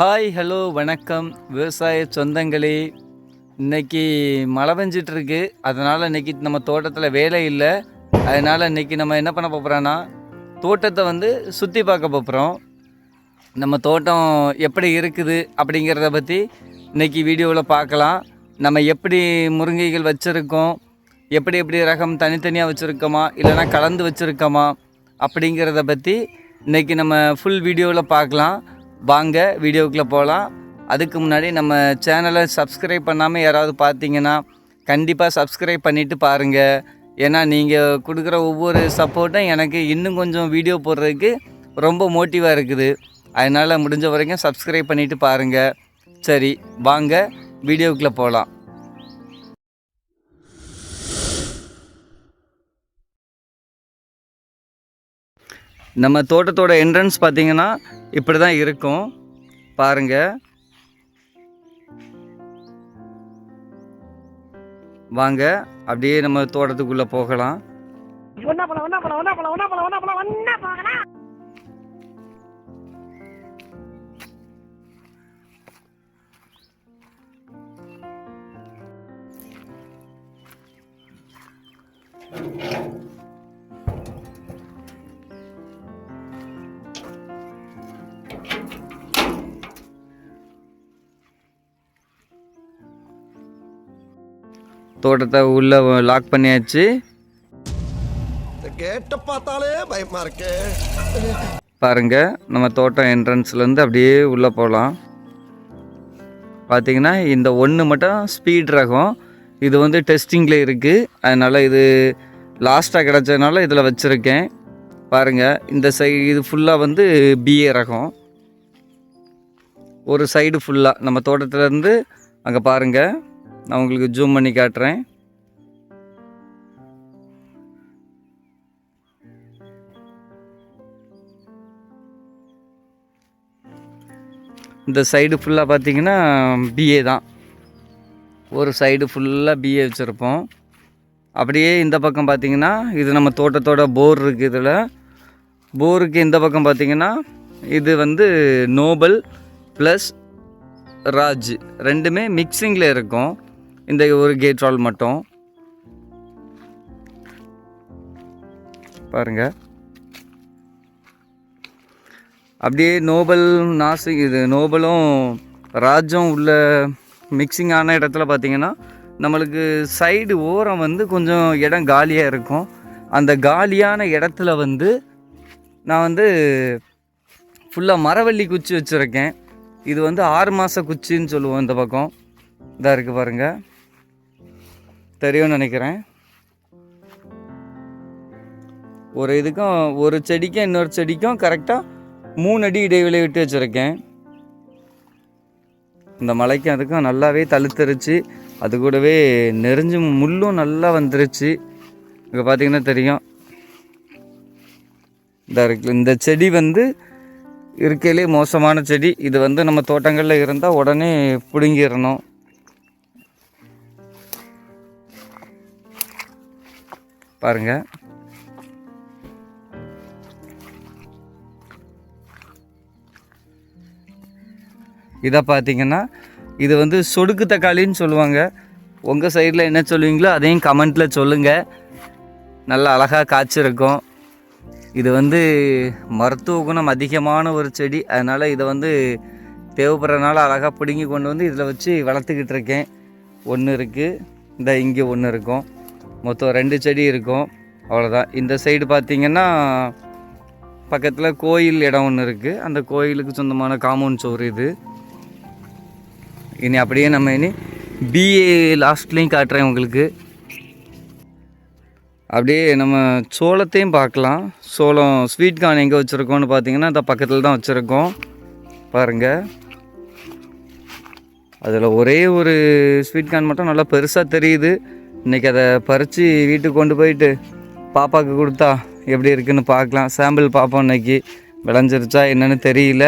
Hi hello வணக்கம். விவசாய சொந்தங்களே இன்னைக்கு மழை பெஞ்சிட்ருக்கு. அதனால் இன்னைக்கு நம்ம தோட்டத்தில் வேலை இல்லை. அதனால் இன்னைக்கு நம்ம என்ன பண்ண போகிறோன்னா தோட்டத்தை வந்து சுற்றி பார்க்க போகிறோம் நம்ம தோட்டம் எப்படி இருக்குது அப்படிங்கிறத பற்றி இன்னைக்கு வீடியோவில் பார்க்கலாம். நம்ம எப்படி முருங்கைகள் வச்சுருக்கோம் எப்படி எப்படி ரகம் தனித்தனியாக வச்சுருக்கோமா இல்லைன்னா கலந்து வச்சுருக்கோமா அப்படிங்கிறத பற்றி இன்றைக்கி நம்ம ஃபுல் வீடியோவில் பார்க்கலாம். வாங்க வீடியோக்குள்ளே போகலாம் அதுக்கு முன்னாடி நம்ம சேனலை சப்ஸ்கிரைப் பண்ணாமல் யாராவது பார்த்தீங்கன்னா கண்டிப்பாக சப்ஸ்கிரைப் பண்ணிவிட்டு பாருங்கள் ஏன்னா நீங்கள் கொடுக்குற ஒவ்வொரு சப்போர்ட்டும் எனக்கு இன்னும் கொஞ்சம் வீடியோ போடுறதுக்கு ரொம்ப மோட்டிவாக இருக்குது. அதனால் முடிஞ்ச வரைக்கும் சப்ஸ்கிரைப் பண்ணிவிட்டு பாருங்கள் சரி வாங்க வீடியோக்குள்ளே போகலாம் நம்ம தோட்டத்தோட என்ட்ரன்ஸ் பார்த்தீங்கன்னா இப்படி தான் இருக்கும். பாருங்க. வாங்க அப்படியே நம்ம தோட்டத்துக்குள்ளே போகலாம். Thank you. தோட்டத்தை உள்ளே லாக் பண்ணியாச்சு. கேட்ட பார்த்தாலே பயமா இருக்கே. பாருங்க நம்ம தோட்டம் என்ட்ரன்ஸ்லேருந்து அப்படியே உள்ளே போகலாம். பார்த்தீங்கன்னா இந்த ஒன்று மட்டும் ஸ்பீட் ரகம். இது வந்து டெஸ்டிங்கில் இருக்குது அதனால் இது லாஸ்ட்டாக கிடச்சதுனால இதில் வச்சுருக்கேன். பாருங்கள் இந்த சை இது ஃபுல்லாக வந்து பிஏ ரகம். ஒரு சைடு ஃபுல்லாக நம்ம தோட்டத்துலேருந்து அங்கே பாருங்கள் நான் உங்களுக்கு ஜூம் பண்ணி காட்டுறேன். இந்த சைடு ஃபுல்லாக பார்த்தீங்கன்னா பிஏ தான். ஒரு சைடு ஃபுல்லாக பிஏ வச்சுருப்போம். அப்படியே இந்த பக்கம் பார்த்தீங்கன்னா இது நம்ம தோட்டத்தோட போர் இருக்குது இதில். போருக்கு இந்த பக்கம் பார்த்தீங்கன்னா இது வந்து நோபல் ப்ளஸ் ராஜ் ரெண்டுமே மிக்சிங்கில் இருக்கும். இந்த ஒரு கேட் வால் மட்டும். பாருங்கள் அப்படியே நோபல் நாசி இது நோபலும் ராஜ்யம் உள்ள மிக்சிங் ஆன இடத்துல பார்த்தீங்கன்னா நம்மளுக்கு சைடு ஓரம் வந்து கொஞ்சம் இடம் காலியாக இருக்கும். அந்த காலியான இடத்துல வந்து நான் வந்து ஃபுல்லாக மரவள்ளி குச்சி வச்சுருக்கேன். இது வந்து ஆறு மாத குச்சின்னு சொல்லுவோம் இந்த பக்கம். இதாக இருக்குது பாருங்கள் தெரியும்னு நினைக்கிறேன். ஒரு இதுக்கும் ஒரு செடிக்கும் இன்னொரு செடிக்கும் கரெக்டாக மூணு அடி இடைவெளி விட்டு வச்சுருக்கேன். இந்த மலைக்கும் அதுக்கும் நல்லாவே தழுத்துருச்சு அது கூடவே நெறிஞ்சு முள்ளும் நல்லா வந்துருச்சு. இங்கே பார்த்தீங்கன்னா தெரியும். இந்த இருக்கு இந்த செடி வந்து இருக்கையிலே மோசமான செடி. இது வந்து நம்ம தோட்டங்களில் இருந்தால் உடனே பிடுங்கிடணும். பாருங்கள் இதை பார்த்தீங்கன்னா இது வந்து சொடுக்கு தக்காளின்னு சொல்லுவாங்க. உங்கள் சைடில் என்ன சொல்லுவீங்களோ அதையும் கமெண்ட்டில் சொல்லுங்கள் நல்லா அழகாக காய்ச்சிருக்கும். இது வந்து மருத்துவ குணம் அதிகமான ஒரு செடி. அதனால் இதை வந்து தேவைப்படுறதுனால அழகாக பிடுங்கி கொண்டு வந்து இதில் வச்சு வளர்த்துக்கிட்டு இருக்கேன். ஒன்று இருக்குது இந்த இங்கே ஒன்று இருக்கும். மொத்தம் ரெண்டு செடி இருக்கும். அவ்வளோதான் இந்த சைடு பார்த்திங்கன்னா பக்கத்தில் கோயில் இடம் ஒன்று இருக்குது அந்த கோயிலுக்கு சொந்தமான காமௌண்ட் சோறு இது. இனி அப்படியே நம்ம இனி பிஏ லாஸ்ட்லேயும் காட்டுறேன் உங்களுக்கு. அப்படியே நம்ம சோளத்தையும் பார்க்கலாம். சோளம் ஸ்வீட் கார்ன் எங்கே வச்சுருக்கோம்னு பார்த்தீங்கன்னா அந்த பக்கத்தில் தான் வச்சுருக்கோம். பாருங்கள் அதில் ஒரே ஒரு ஸ்வீட் கார்ன் மட்டும் நல்லா பெருசாக தெரியுது. இன்றைக்கி அதை பறித்து வீட்டுக்கு கொண்டு போயிட்டு பாப்பாவுக்கு கொடுத்தா எப்படி இருக்குன்னு பார்க்கலாம். சாம்பிள் பார்ப்போம் இன்றைக்கி விளைஞ்சிருச்சா என்னென்னு தெரியல.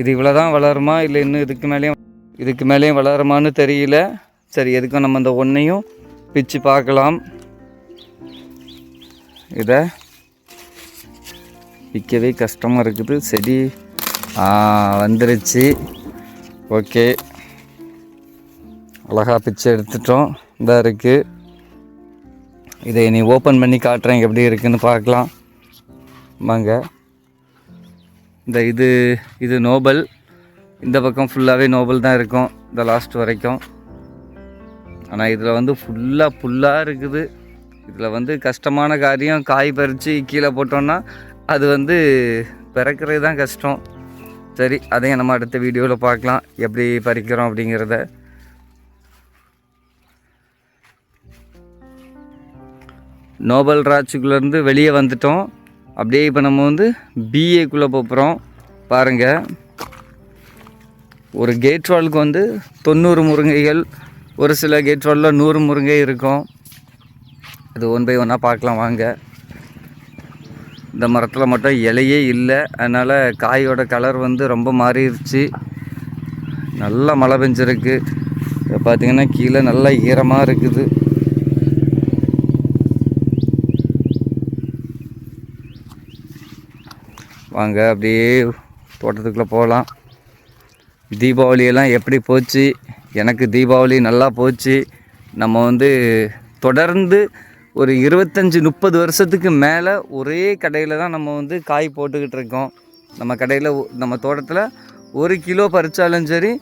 இது இவ்வளோ தான் வளருமா இல்லை இன்னும் இதுக்கு மேலேயும் இதுக்கு மேலேயும் வளருமான்னு தெரியல. சரி எதுக்கும் நம்ம இந்த ஒன்றையும் பிச்சு பார்க்கலாம். இதை விற்கவே கஷ்டமாக இருக்குது. செடி வந்துருச்சு. ஓகே. அழகா பிச்சு எடுத்துட்டோம். இதாக இருக்குது இதை நீ ஓப்பன் பண்ணி காட்டுறேன் எப்படி இருக்குன்னு பார்க்கலாம். வாங்க. இந்த இது இது நோபல் இந்த பக்கம் ஃபுல்லாகவே நோபல் தான் இருக்கும் இந்த லாஸ்ட் வரைக்கும். ஆனால் இதில் வந்து ஃபுல்லாக புல்லாக இருக்குது. இதில் வந்து கஷ்டமான காரியம் காய் பறித்து கீழே போட்டோன்னா அது வந்து பிறக்கிறது தான் கஷ்டம். சரி அதையும் நம்ம அடுத்த வீடியோவில் பார்க்கலாம் எப்படி பறிக்கிறோம் அப்படிங்கிறத. நோபல் ராட்சிக்குள்ளேருந்து வெளியே வந்துட்டோம். அப்படியே இப்போ நம்ம வந்து பிஏக்குள்ளே போகிறோம். பாருங்கள் ஒரு கேட் வாலுக்கு வந்து தொண்ணூறு முருங்கைகள் ஒரு சில கேட் வாலில் நூறு முருங்கை இருக்கும். அது ஒன் பை ஒன்னாக பார்க்கலாம் வாங்க. இந்த மரத்தில் மட்டும் இலையே இல்லை. அதனால் காயோட கலர் வந்து ரொம்ப மாறிடுச்சு. நல்லா மழை பெஞ்சிருக்கு. இப்போ பார்த்தீங்கன்னா கீழே நல்லா ஈரமாக இருக்குது. வாங்க அப்படியே தோட்டத்துக்குள்ளே போகலாம். தீபாவளியெல்லாம் எப்படி போச்சு? எனக்கு தீபாவளி நல்லா போச்சு. நம்ம வந்து தொடர்ந்து ஒரு இருபத்தஞ்சி முப்பது வருஷத்துக்கு மேலே ஒரே கடையில் தான் நம்ம வந்து காய் போட்டுக்கிட்டு இருக்கோம். நம்ம கடையில் நம்ம தோட்டத்தில் ஒரு கிலோ பறித்தாலும் சரி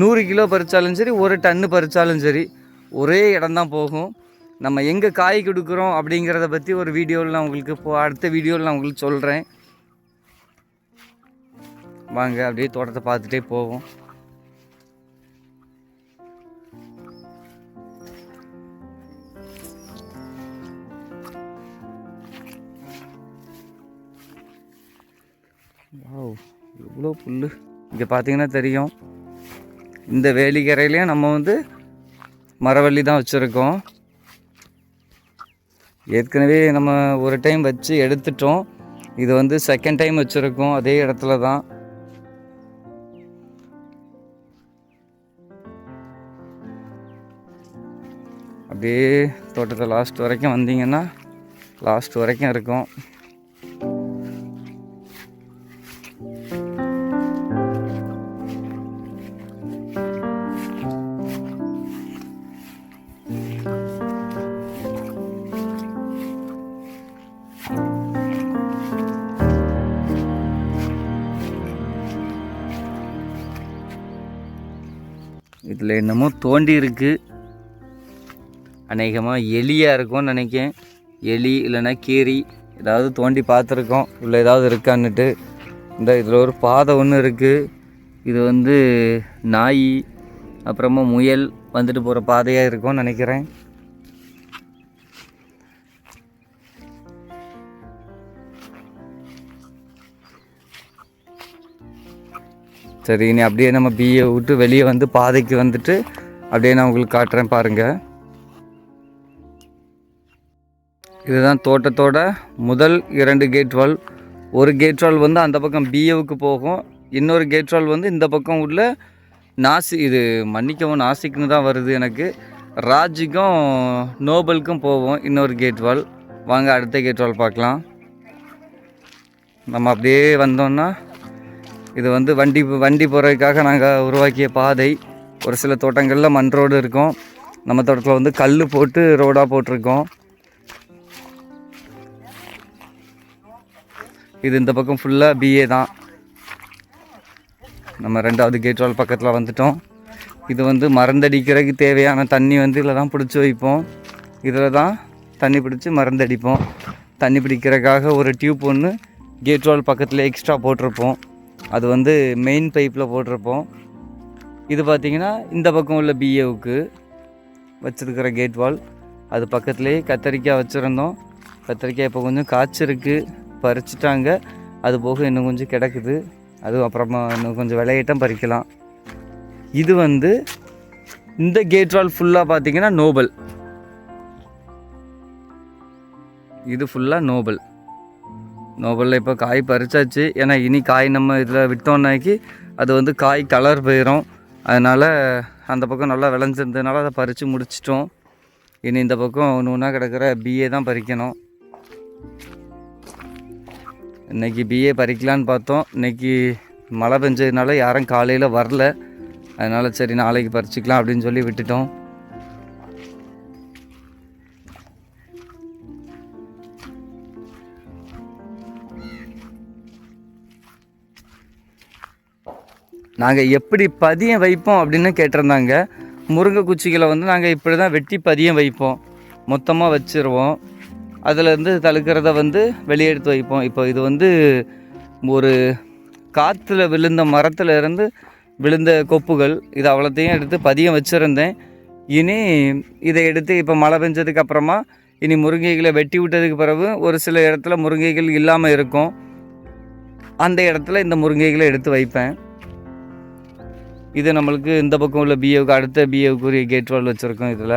நூறு கிலோ பறித்தாலும் சரி ஒரு டன்னு பறித்தாலும் சரி ஒரே இடம்தான் போகும். நம்ம எங்கே காய் கொடுக்குறோம் அப்படிங்கிறத பற்றி ஒரு வீடியோவில் நான் உங்களுக்கு இப்போ அடுத்த வீடியோவில் நான் உங்களுக்கு சொல்கிறேன் வாங்க அப்படியே தோட்டத்தை பார்த்துட்டே போவோம். வாவ் எவ்வளோ புல் இங்கே பார்த்தீங்கன்னா தெரியும். இந்த வேலிக்கரையிலையும் நம்ம வந்து மரவள்ளி தான் வச்சுருக்கோம். ஏற்கனவே நம்ம ஒரு டைம் வச்சு எடுத்துட்டோம். இது வந்து செகண்ட் டைம் வச்சுருக்கோம் அதே இடத்துல தான். அப்படியே தோட்டத்தை லாஸ்ட் வரைக்கும் வந்தீங்கன்னா லாஸ்ட் வரைக்கும் இருக்கும். இதில் என்னமோ தோண்டி இருக்குது அநேகமாக எலியாக இருக்கும்னு நினைக்கேன் எலி இல்லைன்னா கீரி ஏதாவது தோண்டி பார்த்துருக்கோம். உள்ளே ஏதாவது இருக்கான்னுட்டு. இந்த இதில் ஒரு பாதை ஒன்று இருக்குது இது வந்து நாய் அப்புறமா முயல் வந்துட்டு போகிற பாதையாக இருக்கும்னு நினைக்கிறேன். சரி இனி அப்படியே நம்ம பிஏ விட்டு வெளியே வந்து பாதைக்கு வந்துட்டு அப்படியே நான் உங்களுக்கு காட்டுறேன் பாருங்கள் இதுதான் தோட்டத்தோட முதல் இரண்டு கேட் வால் ஒரு கேட் வால் வந்து அந்த பக்கம் பிஏவுக்கு போகும். இன்னொரு கேட் வால் வந்து இந்த பக்கம் உள்ள நாசி இது மன்னிக்கவும் நாசிக்னு தான் வருது எனக்கு. ராஜிக்கும் நோபலுக்கும் போவோம் இன்னொரு கேட் வால் வாங்க அடுத்த கேட் வால் பார்க்கலாம். நம்ம அப்படியே வந்தோம்னா இது வந்து வண்டி வண்டி போகிறதுக்காக நாங்கள் உருவாக்கிய பாதை. ஒரு சில தோட்டங்களில் மண் ரோடு இருக்கும். நம்ம தோட்டத்தில் வந்து கல் போட்டு ரோடாக போட்டிருக்கோம். இது இந்த பக்கம் ஃபுல்லாக பிஏ தான். நம்ம ரெண்டாவது கேட் வால் பக்கத்தில் வந்துட்டோம். இது வந்து மருந்தடிக்கிறதுக்கு தேவையான தண்ணி வந்து இதில் தான் பிடிச்சி வைப்போம். இதில் தான் தண்ணி பிடிச்சி மருந்தடிப்போம் தண்ணி பிடிக்கிறதுக்காக ஒரு டியூப் ஒன்று கேட் வால் பக்கத்தில் எக்ஸ்ட்ரா போட்டிருப்போம். அது வந்து மெயின் பைப்பில் போட்டிருப்போம். இது பார்த்திங்கன்னா இந்த பக்கம் உள்ள பிஏவுக்கு வச்சுருக்கிற கேட் வால் அது பக்கத்துலேயே கத்தரிக்காய் வச்சுருந்தோம். கத்தரிக்காய் இப்போ கொஞ்சம் காய்ச்சிருக்கு. பறிச்சிட்டாங்க. அது போக இன்னும் கொஞ்சம் கிடக்குது. அதுவும் அப்புறமா இன்னும் கொஞ்சம் விளையிட்டம் பறிக்கலாம். இது வந்து இந்த கேட் வால் ஃபுல்லாக பார்த்தீங்கன்னா நோபல் இது ஃபுல்லாக நோபல் நோபலில் இப்போ காய் பறிச்சாச்சு. ஏன்னா இனி காய் நம்ம இதில் விட்டோம்னாக்கி அது வந்து காய் கலர் போயிடும் அதனால் அந்த பக்கம் நல்லா விளைஞ்சிருந்ததுனால அதை பறித்து முடிச்சிட்டோம். இனி இந்த பக்கம் ஒன்று ஒன்றா கிடக்கிற பிஏ தான் பறிக்கணும். இன்றைக்கி பிஏ பறிக்கலான்னு பார்த்தோம். இன்றைக்கி மழை பெஞ்சதுனால யாரும் காலையில் வரல. அதனால் சரி நாளைக்கு பறிச்சிக்கலாம் அப்படின்னு சொல்லி விட்டுட்டோம். நாங்கள் எப்படி பதியம் வைப்போம் அப்படின்னு கேட்டிருந்தாங்க. முருங்கை குச்சிகளை வந்து நாங்கள் இப்படி தான் வெட்டி பதியம் வைப்போம். மொத்தமாக வச்சுருவோம். அதிலேருந்து தழுக்கிறத வந்து வெளியே எடுத்து வைப்போம். இப்போ இது வந்து ஒரு காற்றுல விழுந்த மரத்துல இருந்து விழுந்த கொப்புகள் இது அவ்வளோத்தையும் எடுத்து பதியம் வச்சுருந்தேன். இனி இதை எடுத்து இப்போ மழை பெஞ்சதுக்கு அப்புறமா இனி முருங்கைகளை வெட்டி விட்டதுக்கு பிறகு ஒரு சில இடத்துல முருங்கைகள் இல்லாமல் இருக்கும். அந்த இடத்துல இந்த முருங்கைகளை எடுத்து வைப்பேன். இது நம்மளுக்கு இந்த பக்கம் உள்ள பிஏவுக்கு அடுத்த பிஏவுக்குரிய கேட் வால் வச்சுருக்கோம் இதில்.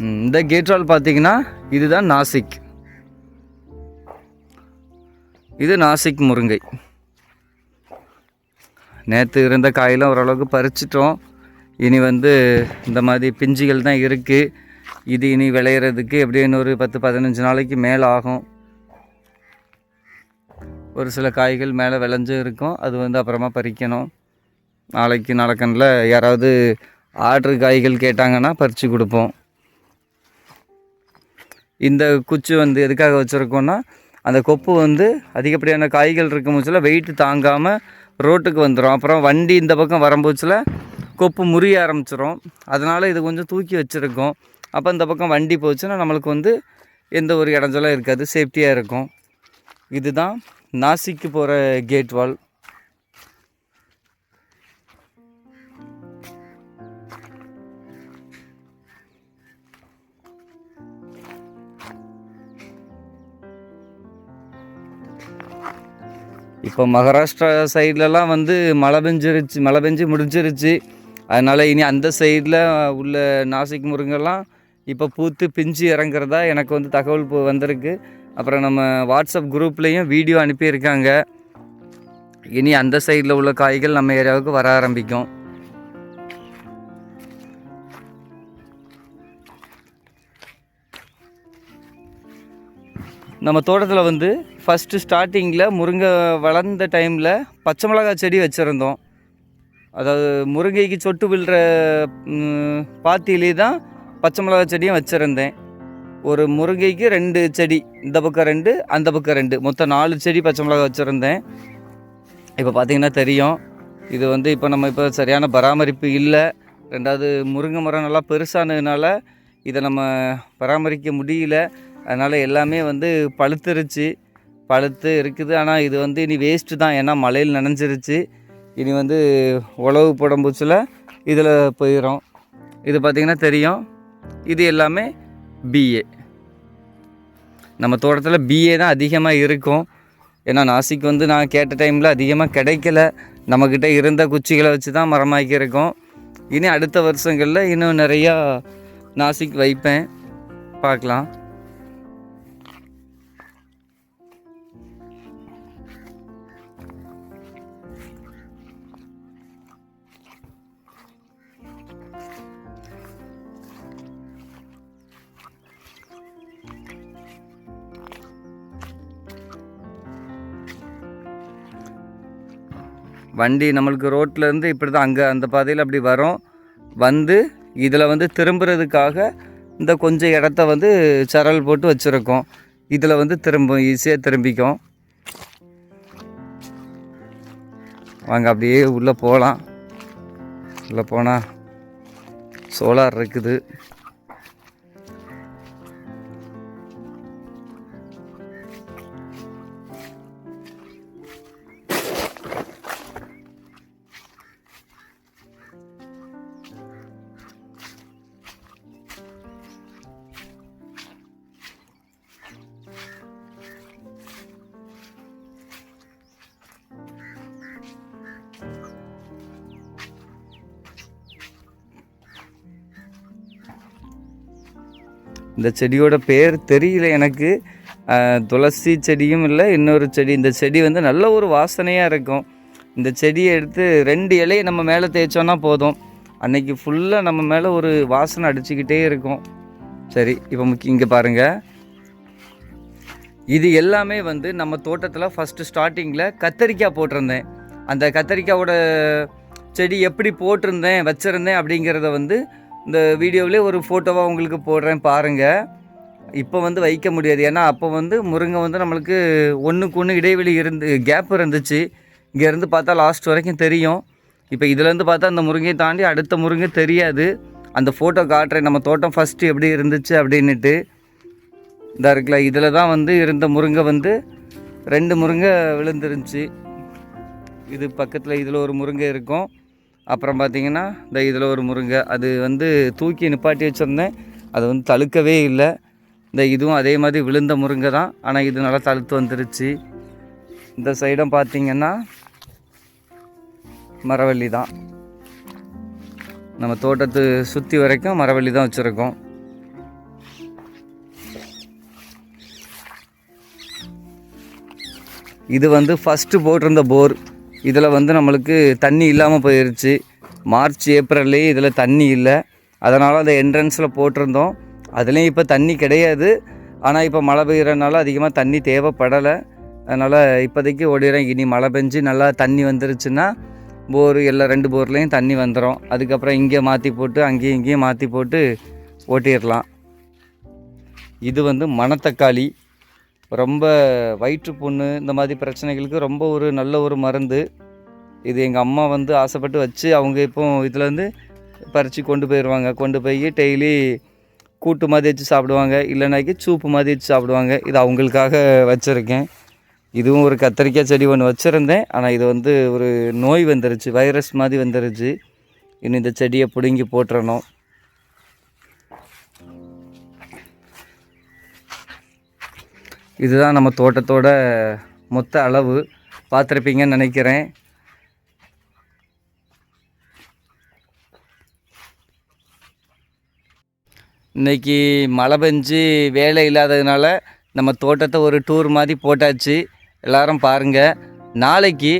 இந்த கேட் வால் பார்த்தீங்கன்னா இதுதான் நாசிக். இது நாசிக் முருங்கை. நேற்று இருந்த காயெல்லாம் ஓரளவுக்கு பறிச்சிட்டோம். இனி வந்து இந்த மாதிரி பிஞ்சுகள் தான் இருக்குது இது இனி விளையிறதுக்கு எப்படியும் ஒரு பத்து பதினஞ்சு நாளைக்கு மேலே ஆகும். ஒரு சில காய்கள் மேலே விளைஞ்சும் இருக்கும். அது வந்து அப்புறமா பறிக்கணும். நாளைக்கு நாளக்கண்ணில் யாராவது ஆர்டர் காய்கள் கேட்டாங்கன்னா பறித்து கொடுப்போம். இந்த குச்சி வந்து எதுக்காக வச்சுருக்கோன்னா அந்த கொப்பு வந்து அதிகப்படியான காய்கள் இருக்கும் போச்சில் வெயிட்டு தாங்காமல் ரோட்டுக்கு வந்துடும் அப்புறம் வண்டி இந்த பக்கம் வரும்போச்சில் கொப்பு முறிய ஆரம்பிச்சிடும் அதனால் இது கொஞ்சம் தூக்கி வச்சுருக்கோம். அப்போ இந்த பக்கம் வண்டி போச்சுன்னா நம்மளுக்கு வந்து எந்த ஒரு இடைஞ்சலும் இருக்காது. சேஃப்டியாக இருக்கும். இதுதான் நாசிக்கு போகிற கேட் வால் இப்போ மகாராஷ்டிரா சைட்லலாம் வந்து மழை பெஞ்சிருச்சு மழை பெஞ்சு முடிஞ்சிருச்சு. அதனால் இனி அந்த சைடில் உள்ள நாசிக் முருங்கெல்லாம் இப்போ பூத்து பிஞ்சு இறங்குறதா எனக்கு வந்து தகவல் வந்திருக்கு. அப்புறம் நம்ம வாட்ஸ்அப் குரூப்லேயும் வீடியோ அனுப்பியிருக்காங்க. இனி அந்த சைடில் உள்ள காய்கள் நம்ம ஏரியாவுக்கு வர ஆரம்பிக்கும். நம்ம தோட்டத்தில் வந்து ஃபஸ்ட்டு ஸ்டார்டிங்கில் முருங்கை வளர்ந்த டைமில் பச்சை மிளகாய் செடி வச்சுருந்தோம். அதாவது முருங்கைக்கு சொட்டு விழுற பாத்தியிலே தான் பச்சை மிளகாய் செடியும் வச்சுருந்தேன். ஒரு முருங்கைக்கு ரெண்டு செடி இந்த பக்கம் ரெண்டு அந்த பக்கம் ரெண்டு. மொத்தம் நாலு செடி பச்சை மிளகாய் வச்சுருந்தேன். இப்போ பார்த்தீங்கன்னா தெரியும். இது வந்து இப்போ நம்ம இப்போ சரியான பராமரிப்பு இல்லை. ரெண்டாவது முருங்கை மரம் நல்லா பெருசானதுனால இதை நம்ம பராமரிக்க முடியல. அதனால் எல்லாமே வந்து பழுத்துருச்சு. பழுத்து இருக்குது. ஆனால் இது வந்து இனி வேஸ்ட்டு தான். ஏன்னா மழையில் நனைஞ்சிருச்சு. இனி வந்து உழவு புடம்பூச்சில் இதில் போயிடும் இது பார்த்திங்கன்னா தெரியும். இது எல்லாமே பிஏ நம்ம தோட்டத்தில் பிஏ தான் அதிகமாக இருக்கும். ஏன்னா நாசிக் வந்து நான் கேட்ட டைமில் அதிகமாக கிடைக்கல. நம்மக்கிட்ட இருந்த குச்சிகளை வச்சு தான் மரமாக்கி இருக்கோம். இனி அடுத்த வருஷங்களில் இன்னும் நிறையா நாசிக் வைப்பேன். பார்க்கலாம். வண்டி நம்மளுக்கு ரோட்லேருந்து இப்படி தான் அங்கே அந்த பாதையில் அப்படி வரும். வந்து இதில் வந்து திரும்புறதுக்காக இந்த கொஞ்சம் இடத்த வந்து சரல் போட்டு வச்சுருக்கோம். இதில் வந்து திரும்பும் ஈஸியாக திரும்பிக்கும். வாங்க அப்படியே உள்ளே போகலாம் உள்ளே போனால் சோலார் இருக்குது. இந்த செடியோட பேர் தெரியல எனக்கு. துளசி செடியும் இல்லை இன்னொரு செடி. இந்த செடி வந்து நல்ல ஒரு வாசனையாக இருக்கும். இந்த செடியை எடுத்து ரெண்டு இலையை நம்ம மேலே தேய்ச்சோன்னா போதும். அன்னைக்கு ஃபுல்லாக நம்ம மேலே ஒரு வாசனை அடிச்சுக்கிட்டே இருக்கும். சரி இப்போ முக்கிய இங்கே பாருங்கள் இது எல்லாமே வந்து நம்ம தோட்டத்தில் ஃபஸ்ட்டு ஸ்டார்டிங்கில் கத்தரிக்காய் போட்டிருந்தேன். அந்த கத்தரிக்காயோட செடி எப்படி போட்டிருந்தேன் வச்சுருந்தேன் அப்படிங்கிறத வந்து இந்த வீடியோவிலே ஒரு ஃபோட்டோவாக உங்களுக்கு போடுறேன் பாருங்கள் இப்போ வந்து வைக்க முடியாது. ஏன்னா அப்போ வந்து முருங்கை வந்து நம்மளுக்கு ஒன்றுக்கு ஒன்று இடைவெளி இருந்து கேப் இருந்துச்சு. இங்கேருந்து பார்த்தா லாஸ்ட் வரைக்கும் தெரியும். இப்போ இதுலேருந்து பார்த்தா அந்த முருங்கையை தாண்டி அடுத்த முருங்கை தெரியாது. அந்த ஃபோட்டோ காட்டுறேன். நம்ம தோட்டம் ஃபஸ்ட்டு எப்படி இருந்துச்சு அப்படின்னுட்டு. இந்த இருக்குல்ல இதில் தான் வந்து இருந்த முருங்கை வந்து ரெண்டு முருங்கை விழுந்துருந்துச்சு. இது பக்கத்தில் இதில் ஒரு முருங்கை இருக்கும். அப்புறம் பார்த்திங்கன்னா இந்த இதில் ஒரு முருங்கை அது வந்து தூக்கி நிப்பாட்டி வச்சுருந்தேன். அது வந்து தழுக்கவே இல்லை. இந்த இதுவும் அதே மாதிரி விழுந்த முருங்கை தான். ஆனால் இது நல்லா தழுத்து வந்துருச்சு. இந்த சைடும் பார்த்திங்கன்னா மரவள்ளி தான். நம்ம தோட்டத்து சுற்றி வரைக்கும் மரவள்ளி தான் வச்சுருக்கோம். இது வந்து ஃபஸ்ட்டு போட்டிருந்த போர். இதில் வந்து நம்மளுக்கு தண்ணி இல்லாமல் போயிடுச்சு மார்ச் ஏப்ரல்லே இதில் தண்ணி இல்லை. அதனால் அந்த என்ட்ரன்ஸில் போட்டிருந்தோம். அதுலேயும் இப்போ தண்ணி கிடையாது. ஆனால் இப்போ மழை பெய்யறதுனால அதிகமாக தண்ணி தேவைப்படலை. அதனால் இப்போதைக்கு ஓடிடுறேன். இனி மழை பெஞ்சு நல்லா தண்ணி வந்துருச்சுன்னா போர் எல்லா ரெண்டு போர்லேயும் தண்ணி வந்துடும். அதுக்கப்புறம் இங்கே மாற்றி போட்டு அங்கேயும் இங்கேயும் மாற்றி போட்டு ஓட்டிடலாம். இது வந்து மணத்தக்காளி. ரொம்ப வயிற்றுப்புண்ணு இந்த மாதிரி பிரச்சனைகளுக்கு ரொம்ப ஒரு நல்ல ஒரு மருந்து. இது எங்கள் அம்மா வந்து ஆசைப்பட்டு வச்சு அவங்க இப்போ இதுலேருந்து பறித்து கொண்டு போயிடுவாங்க கொண்டு போய் டெய்லி கூட்டு மாதிரி வச்சு சாப்பிடுவாங்க. இல்லைனாக்கி சூப்பு மாதிரி வச்சு சாப்பிடுவாங்க. இது அவங்களுக்காக வச்சுருக்கேன். இதுவும் ஒரு கத்திரிக்காய் செடி ஒன்று வச்சுருந்தேன். ஆனால் இது வந்து ஒரு நோய் வந்துருச்சு. வைரஸ் மாதிரி வந்துருச்சு. இன்னும் இந்த செடியை பிடுங்கி போட்டுறணும். இதுதான் நம்ம தோட்டத்தோட மொத்த அளவு. பார்த்துருப்பீங்கன்னு நினைக்கிறேன். இன்னைக்கு மழை பெஞ்சு வேலை இல்லாததுனால நம்ம தோட்டத்தை ஒரு டூர் மாதிரி போட்டாச்சு. எல்லாரும் பாருங்கள் நாளைக்கு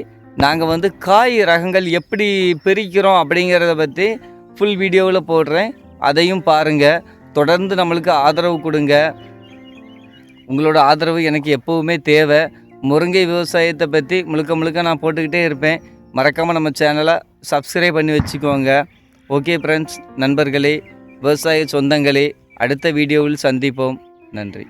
நாங்கள் வந்து காய் ரகங்கள் எப்படி பிரிக்கிறோம் அப்படிங்கிறத பற்றி ஃபுல் வீடியோவில் போடுறேன். அதையும் பாருங்கள் தொடர்ந்து நம்மளுக்கு ஆதரவு கொடுங்க. உங்களோட ஆதரவு எனக்கு எப்போவுமே தேவை. முருங்கை விவசாயத்தை பற்றி முழுக்க முழுக்க நான் போட்டுக்கிட்டே இருப்பேன். மறக்காமல் நம்ம சேனலை சப்ஸ்கிரைப் பண்ணி வச்சுக்கோங்க. ஓகே ஃப்ரெண்ட்ஸ் நண்பர்களே விவசாய சொந்தங்களே அடுத்த வீடியோவில் சந்திப்போம். நன்றி.